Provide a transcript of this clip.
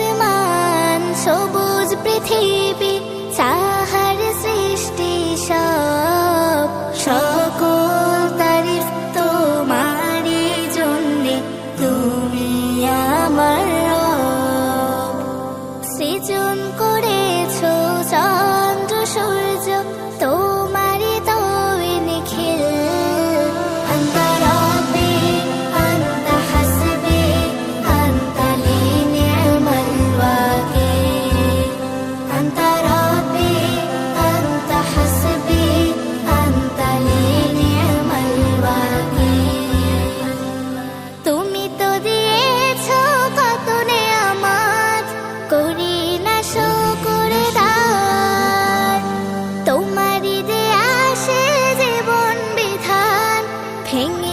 আসমান সবুজ পৃথিবী সাহার সৃষ্টি সব। সকল তারিফ তোমারই জন্যে তুমি আমার king